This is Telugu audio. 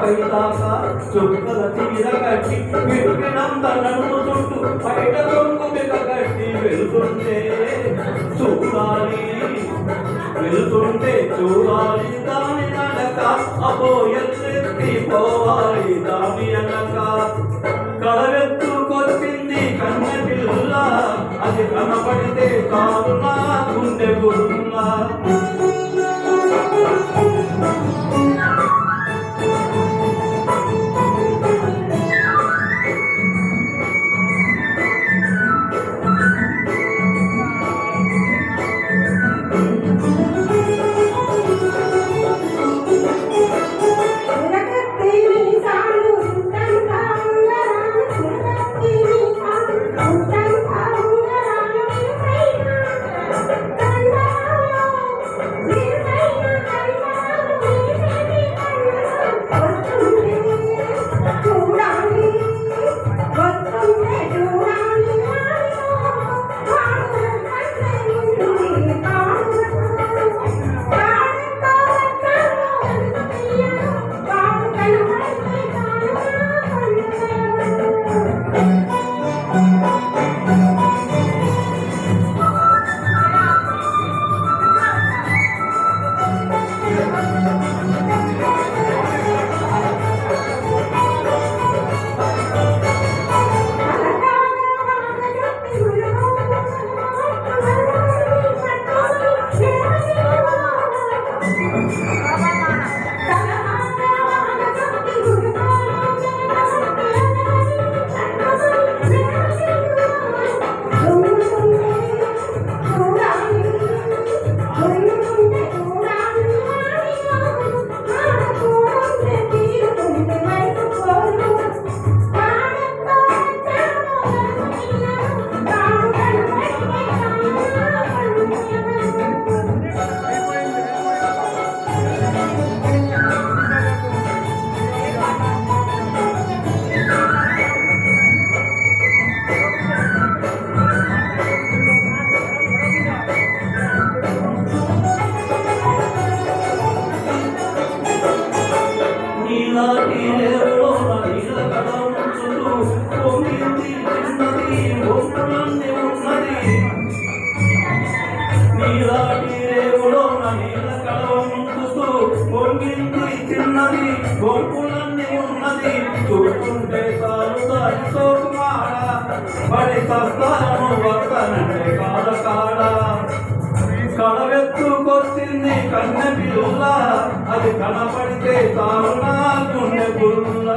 పై దాక చుక్కల తీర కట్టి విడిపినంత నడుము చుట్టూ బయట దొంగు కట్టి వెళ్తుంటే చూడాలి. వెళ్తుంటే చూడాలి దాని నడక అబో ఎత్తి పోవాలి దాని అనక కడవెత్తు కన్న పిల్ల. అది కనపడితే కాదు నా గుండె గురులా పొంగింది తిన్నది ఒప్పులన్నీ ఉన్నది. చూస్తుంటే చాలు దాని సోకుమాడ పడి సస్తాను వస్తానంటే కాడ కాడ. కడవెత్తుకొచ్చింది కన్నె పిల్ల అది కనపడితే తాను నా గుండె పుల్ల